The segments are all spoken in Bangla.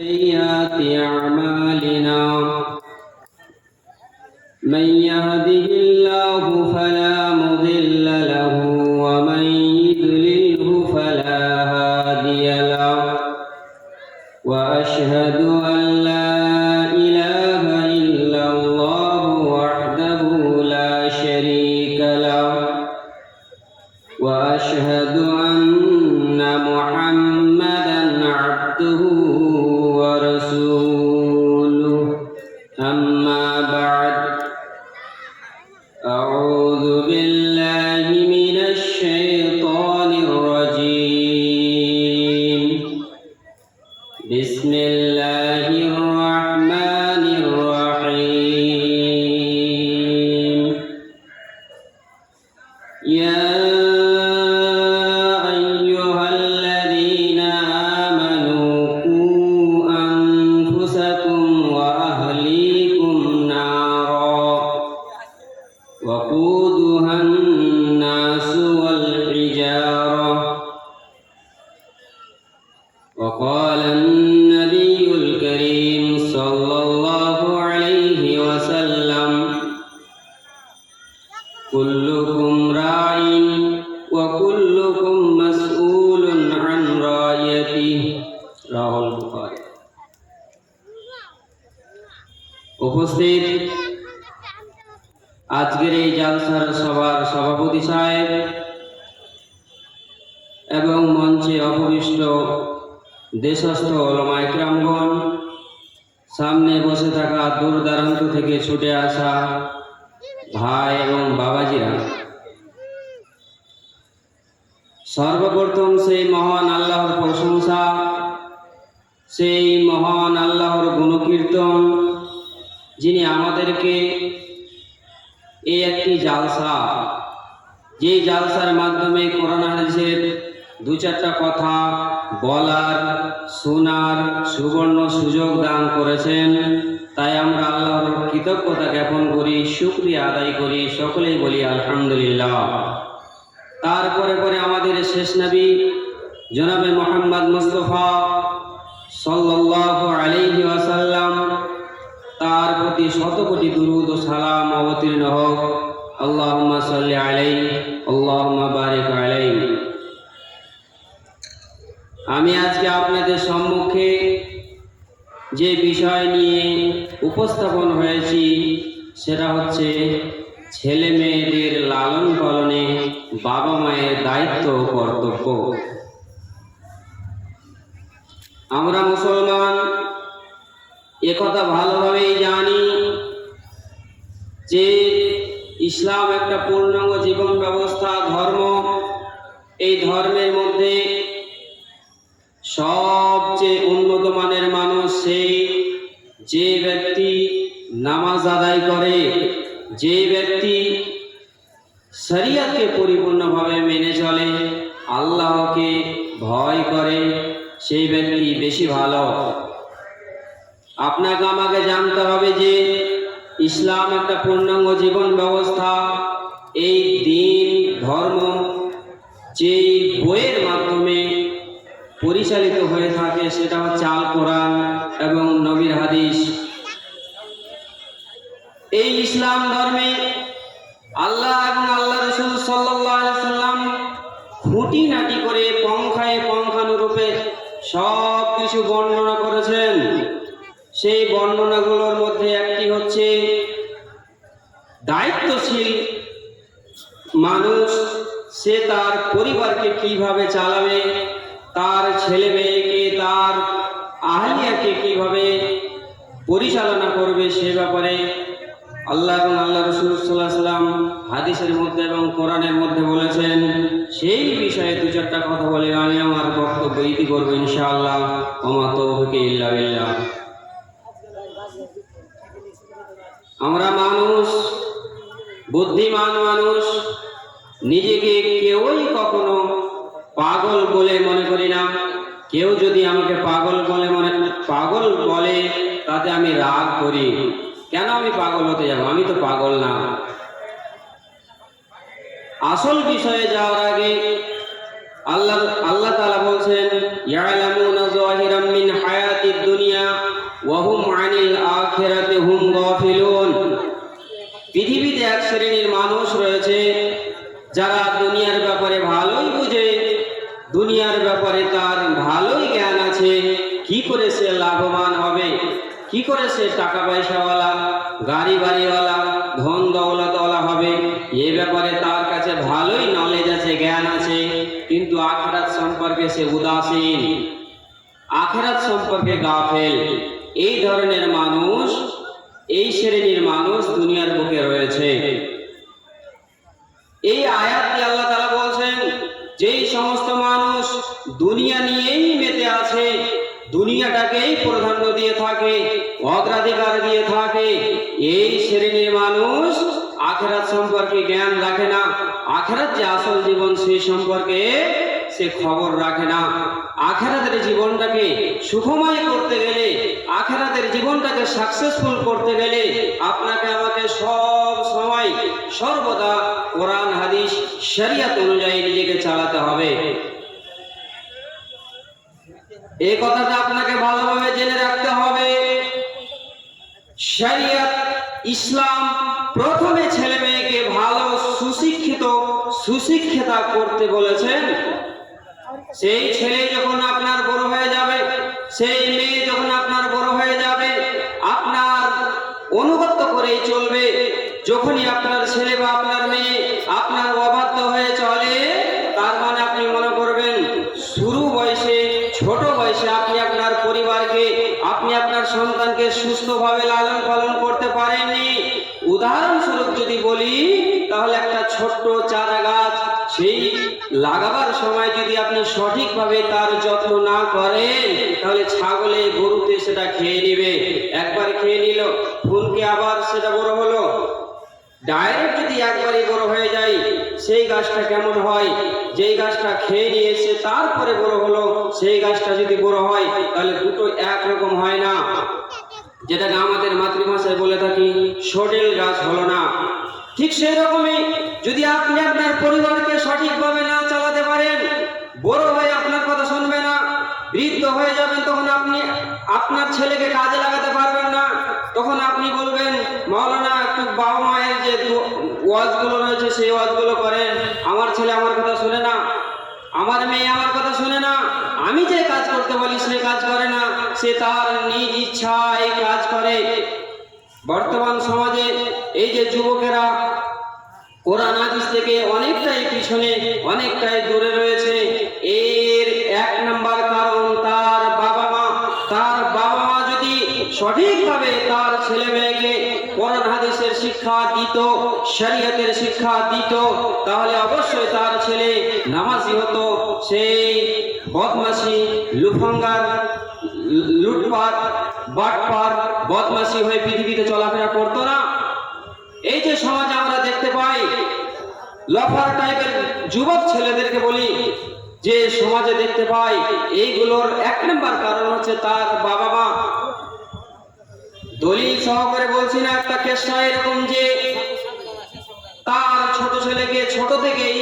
سيئات أعمالنا. من يهده وقال النبي الكريم صلى الله উপস্থিত। আজকের এই জালসার সভার সভাপতি সাহেব এবং মঞ্চে অপবিষ্ট দেশস্থ ওলমাইকরামগণ সামনে বসে থাকা দূর দারান্ত থেকে ছুটে আসা ভাই এবং বাবাজিরা। সর্বপ্রথম সেই মহান আল্লাহর প্রশংসা, সেই মহান আল্লাহর গুণকীর্তন যিনি আমাদেরকে এই একটি জালসা যে জালসার মাধ্যমে কোরআন হাদিসের দু চারটা কথা বলার, শোনার সুবর্ণ সুযোগ দান করেছেন, তাই আমরা আল্লাহর কৃতজ্ঞতা জ্ঞাপন করি, শুক্রিয়া আদায় করি, সকলেই বলি আলহামদুলিল্লাহ। তারপরে পরে আমাদের শেষ নবী, জনাবে মোহাম্মদ মুস্তফা ওয়াসাল্লাম তার প্রতি শত কোটি দুরুদ ও সালাম অবতীর্ণ হোক। আল্লাহুম্মা সাল্লি আলাইহি, আল্লাহুম্মা বারিক আলাইহি। আমি আজকে আপনাদের সম্মুখে যে বিষয় নিয়ে উপস্থাপন হয়েছি, সেটা হচ্ছে ছেলে মেয়েদের লালন পালনে বাবা মায়ের দায়িত্ব ও কর্তব্য। আমরা মুসলমান, একথা ভালোভাবেই জানি ইসলাম একটা পূর্ণাঙ্গ জীবন ব্যবস্থা, ধর্ম। এই ধর্মের মধ্যে সবচেয়ে উন্নত মানের মানুষ সেই যে ব্যক্তি নামাজ আদায় করে, যে ব্যক্তি শরিয়াতকে পরিপূর্ণভাবে মেনে চলে, আল্লাহকে ভয় করে, সেই ব্যক্তি বেশি ভালো। আপনাকে আমাকে জানতে হবে যে ইসলাম একটা পূর্ণাঙ্গ জীবন ব্যবস্থা। এই দিন ধর্ম যেই বইয়ের মাধ্যমে পরিচালিত হয়ে থাকে সেটা হচ্ছে আল কোরআন এবং নবীর হাদিস। এই ইসলাম ধর্মে আল্লাহ এবং আল্লাহ রসুল সাল্লাম খুঁটিনাটি করে পঙ্খায় পঙ্খানুরূপে সব কিছু বর্ণনা করেছেন। সেই বর্ণনাগুলোর মধ্যে হচ্ছে দায়িত্বশীল মানুষ, সে তার পরিবারকে কীভাবে চালাবে, তার ছেলে মেয়েকে তার আহলিয়াকে কীভাবে পরিচালনা করবে সে ব্যাপারে আল্লাহ এবং আল্লাহ রসুল্লাহ হাদিসের মধ্যে এবং কোরআনের মধ্যে বলেছেন, সেই বিষয়ে দু চারটা কথা বলে আমি আমার বক্তব্য ইতি করব ইনশাআল্লাহ। তৌফিকে ইল্লা আমরা মানুষ, বুদ্ধিমান মানুষ, নিজেকে কেউই কখনো পাগল বলে মনে করি না। কেউ যদি আমাকে পাগল বলে মনে, পাগল বলে, তাতে আমি রাগ করি। কেন আমি পাগল হতে যাব? আমি তো পাগল না। আসল বিষয়ে যাওয়ার আগে আল্লাহ আল্লাহ তাআলা বলছেন, ইয়ালামুনা যাহিরাম মিন হায়াতিদ দুনিয়া ওয়াহুম আনিল আখিরাতি হুম গাফিলুন পৃথিবীতে এক শ্রেণির মানুষ রয়েছে, যারা দুনিয়ার ব্যাপারে ভালোই বুঝে, দুনিয়ার ব্যাপারে তার ভালোই জ্ঞান আছে, কি করে সে লাভবান হবে? কি করে সে টাকা পয়সাওয়ালা গাড়ি বাড়িওয়ালা ধন দৌলতওয়ালা হবে? এ ব্যাপারে তার কাছে ভালোই নলেজ আছে, জ্ঞান আছে, কিন্তু আখরাত সম্পর্কে সে উদাসীন। আখেরাত সম্পর্কে গাফেল। এই ধরনের মানুষ এই শ্রেণির মানুষ দুনিয়ার বুকে রয়েছে। এই আয়াতটি আল্লাহ তাআলা বলছেন, যেই সমস্ত মানুষ দুনিয়া নিয়েই মেতে আছে, দুনিয়াটাকেই প্রাধান্য দিয়ে থাকে, অগ্রাধিকার দিয়ে থাকে, এই শ্রেণির মানুষ আখেরাত সম্পর্কে জ্ঞান রাখে না। আখেরাত যে আসল জীবন সেই সম্পর্কে সে খবর রাখে না। আখেরাতের জীবনটাকে সুখময় করতে গেলে, আখেরাতের জীবনটাকে সাকসেসফুল করতে গেলে আপনাকে আমাকে সব সময় সর্বদা কোরআন, হাদিস, শরিয়ত অনুযায়ী নিজেকে চালাতে হবে। এই কথাটা আপনাকে ভালোভাবে জেনে রাখতে হবে। শরিয়ত, ইসলাম প্রথমে ছেলে মেয়েকে ভালো সুশিক্ষিত, সুশিক্ষিতা করতে বলেছেন। সেই ছেলে যখন আপনার বড় হয়ে যাবে, সেই মেয়ে যখন আপনার বড় হয়ে যাবে, আপনার অনুগত্য করেই চলবে। যখনই আপনার ছেলে বা আপনার মেয়ে আপনার অবাধ্য হয়ে চলে, তার মানে আপনি মনে করবেন, শুরু বয়সে, ছোট বয়সে আপনি আপনার পরিবারকে, আপনি আপনার সন্তানকে সুস্থভাবে লালন পালন করতে পারেননি। উদাহরণস্বরূপ যদি বলি, তাহলে একটা ছোট্ট চারা গাছ সেই লাগাবার সময় যদি আপনি সঠিকভাবে তার যত্ন না করেন, তাহলে ছাগলে গরুতে সেটা খেয়ে নেবে। একবার খেয়ে নিল ফুলকে আবার সেটা বড় হলো। ডাইরেক্ট যদি একবারই বড় হয়ে যায়, সেই গাছটা কেমন হয়? যেই গাছটা খেয়ে নিয়েছে তারপরে বড় হলো, সেই গাছটা যদি বড় হয়, তাহলে দুটো একরকম হয় না। যেটাকে আমাদের মাতৃভাষায় বলে থাকি সডেল গাছ হলো না। ঠিক সেই রকমই যদি আপনি আপনার পরিবারকে সঠিকভাবে না বড় হয়ে আপনার কথা শুনবে না, বৃদ্ধ হয়ে যাবেন তখন আপনি, আপনার ছেলেকে কাজে লাগাতে পারবেন না। তখন আপনি বলবেন, মাওলানা, একটু বাবা মায়ের যে ওয়াজগুলো রয়েছে, সেই ওয়াজগুলো করেন। আমার ছেলে আমার কথা শুনে না, আমার মেয়ে আমার কথা শুনে না, আমি যে কাজ করতে বলি, সে কাজ করে না, সে তার নিজ ইচ্ছায় কাজ করে। বর্তমান সমাজে এই যে যুবকেরা কোরআন হাদিস থেকে অনেকটাই পিছনে, অনেকটাই দূরে রয়েছে। এর এক নাম্বার কারণ তার বাবা মা। তার বাবা মা যদি সঠিকভাবে তার ছেলে মেয়েকে কোরআন হাদিসের শিক্ষা দিত, শরীয়তের শিক্ষা দিত, তাহলে অবশ্যই তার ছেলে নামাজি হতো। সেই বদমাসি লুফঙ্গার, লুটপাট বাটপার বদমাসি হয়ে পৃথিবীতে চলাফেরা করতো না। এই যে সমাজে আমরা দেখতে পাই, লফার টাইপের যুবক ছেলেদেরকে বলি, যে সমাজে দেখতে পাই, এইগুলোর এক নম্বর কারণ হচ্ছে তার বাবা মা দলিল সহকারে বলছি না, একটা কেসটা এরকম যে তার ছোট ছেলেকে ছোট থেকেই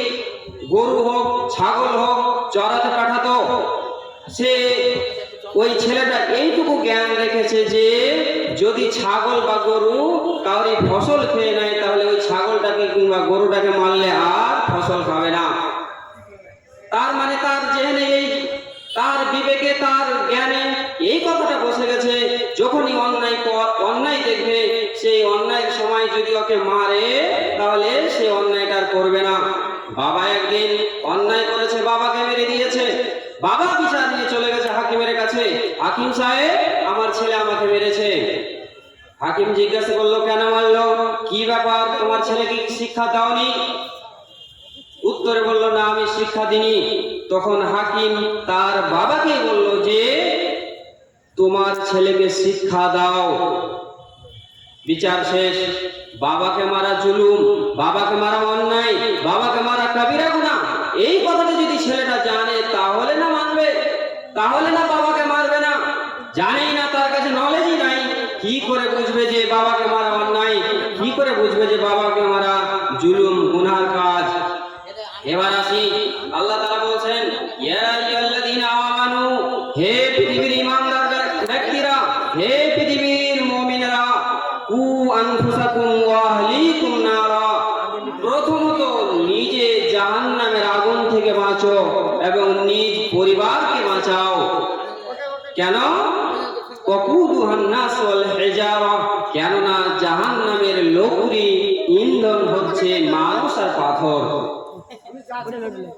গরু হোক, ছাগল হোক, চড়াতে পাঠাতো। সে ওই ছেলেটা এইটুকু জ্ঞান রেখেছে যে যদি ছাগল বা গরু কাউরি ফসল খেয়ে নেয়, তাহলে ওই ছাগলটাকে কিংবা গরুটাকে মারলে আর ফসল খাবে না। তার মানে তার জেনে এই, তার বিবেকে, তার জ্ঞানে এই কথাটা বসে গেছে, যখনই অন্যায় অন্যায় দেখবে, সেই অন্যায়ের সময় যদি ওকে মারে, তাহলে সে অন্যায়টা করবে না। বাবা একদিন অন্যায় করেছে বাবাকে মেরে দিয়েছে বাবা বিচার নিয়ে চলে গেছে হাকিমের কাছে হাকিম সাহেব, আমার ছেলে আমাকে মেরেছে। হাকিম জিজ্ঞাসা করল, কেন মারলো? কি ব্যাপার? তোমার ছেলেকে শিক্ষা দাওনি? উত্তরে বলল, না, আমি শিক্ষা দিনি তখন হাকিম তার বাবাকে বলল যে, তোমার ছেলেকে শিক্ষা দাও। বিচার শেষ। বাবাকে মারা জুলুম, বাবাকে মারা অন্যায়, বাবাকে মারা কাবিরা গুনাহ। এই কথাটা যদি ছেলেটা জানে, তাহলে না মানবে। তাহলে না বাবাকে মারবে না জানেই না তার কাছে নলেজই নাই কি করে বুঝবে যে বাবাকে মারা অন্যায় কি করে বুঝবে যে বাবাকে আমরা জুলুম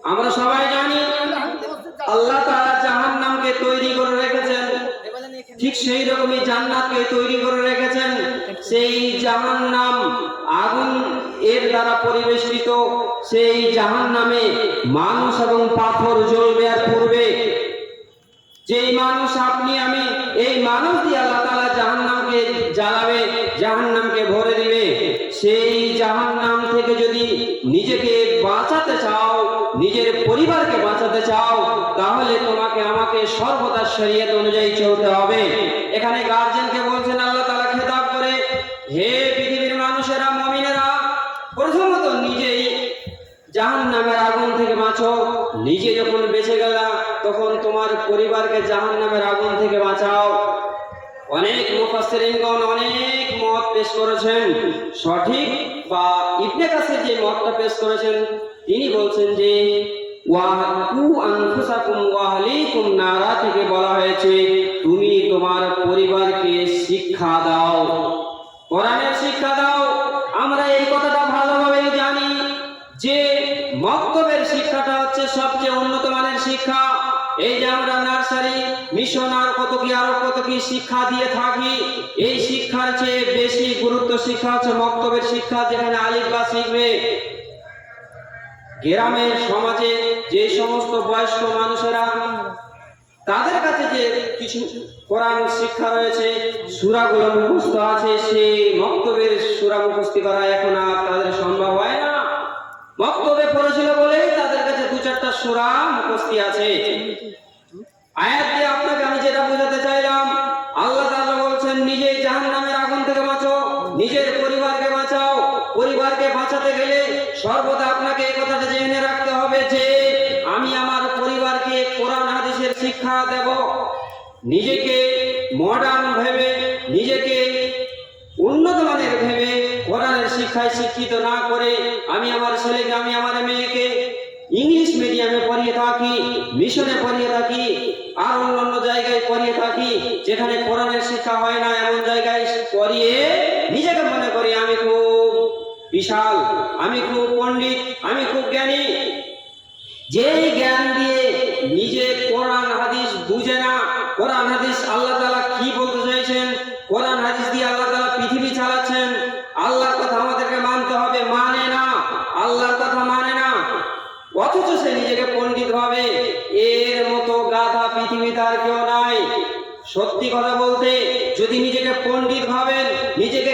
আমরা সবাই জানি আল্লাহ তাআলা জাহান্নামকে তৈরি করে রেখেছেন। ঠিক সেই রকমই জান্নাতকে তৈরি করে রেখেছেন। সেই জাহান্নাম আগুন এর দ্বারা পরিবেষ্টিত, সেই জাহান্নামে মানুষ এবং পাথর জ্বলবে আর পূর্বে যেই মানুষ আপনি, আমি, এই মানুষ দিয়ে আল্লাহ তাআলা জাহান্নামকে জ্বালাবে, জাহান্নামকে ভরে দিবে, সেই জাহান নাম থেকে যদি নিজেকে বাঁচাতে চাও নিজের পরিবারকে বাঁচাতে চাও, তাহলে তোমাকে আমাকে সর্বদা শরীয়ত অনুযায়ী চলতে হবে। এখানে গার্জেনকে বলছেন, আল্লাহ তাআলা খেতাব করে, হে পৃথিবীর মানুষেরা, মমিনেরা, প্রথমত নিজেই জাহান নামের আগুন থেকে বাঁচো। নিজে যখন বেঁচে গেলা, তখন তোমার পরিবারকে জাহান নামের আগুন থেকে বাঁচাও। অনেক মুফাসসিরিনগণ অনেক মত পেশ করেছেন। সঠিক বা ইবনে কাসির যে মতটা পেশ করেছেন তিনি বলছেন যে নারা থেকে বলা হয়েছে, তুমি তোমার পরিবারকে শিক্ষা দাও। কোরআনের শিক্ষা দাও। আমরা এই কথাটা ভালোভাবে জানি যে, মক্তবের শিক্ষাটা হচ্ছে সবচেয়ে উন্নত মানের শিক্ষা। এই যে আমরা নার্সারি মিশন আর কত কি, আরও কত কি শিক্ষা দিয়ে থাকি, এই শিক্ষার চেয়ে বেশি গুরুত্ব শিক্ষা হচ্ছে মক্তবের শিক্ষা, যেখানে আলিফ বা শিখবে গ্রামের সমাজে যে সমস্ত বয়স্ক মানুষেরা তাদের কাছে যে কিছু কোরআন শিক্ষা রয়েছে, সুরাগুলো মুখস্থ আছে, সেই মক্তবের সুরা মুখস্থি করা এখন আর তাদের সম্ভব হয় না। মক্তবে পড়েছিল বলেই তাদের কাছে দু চারটা সুরা মুখস্থি আছে। আয়াত দিয়ে আপনাকে সর্বদা আপনাকে এই কথাটা জেনে রাখতে হবে যে আমি আমার পরিবারকে কোরআন, হাদিসের শিক্ষা দেব। নিজেকে মডার্ন ভেবে, নিজেকে উন্নত মানের ভেবে কোরআনের শিক্ষায় শিক্ষিত না করে আমি আমার ছেলেকে, আমি আমার মেয়েকে ইংলিশ মিডিয়ামে পড়িয়ে থাকি, মিশনে পড়িয়ে থাকি, আর অন্যান্য জায়গায় পড়িয়ে থাকি, যেখানে কোরআনের শিক্ষা হয় না, এমন জায়গায় পড়িয়ে নিজেকে মনে করি আমি খুব বিশাল। আমি খুব পণ্ডিত, আমি খুব জ্ঞানী। যেই জ্ঞান দিয়ে নিজে কোরআন, হাদিস বুঝে না, কোরআন, হাদিস আল্লাহ তালা কি বলতে চাইছেন? কোরআন, হাদিস দিয়ে আল্লাহ তালা পৃথিবী চালাচ্ছেন। আল্লাহর কথা আমাদেরকে মানতে হবে মানে না। আল্লাহর কথা মানে না। অথচ সে নিজেকে পণ্ডিত ভাবে এর মতো গাধা পৃথিবীতে আর কেউ নাই। সত্যি কথা বলতে, যদি নিজেকে পণ্ডিত ভাবেন, নিজেকে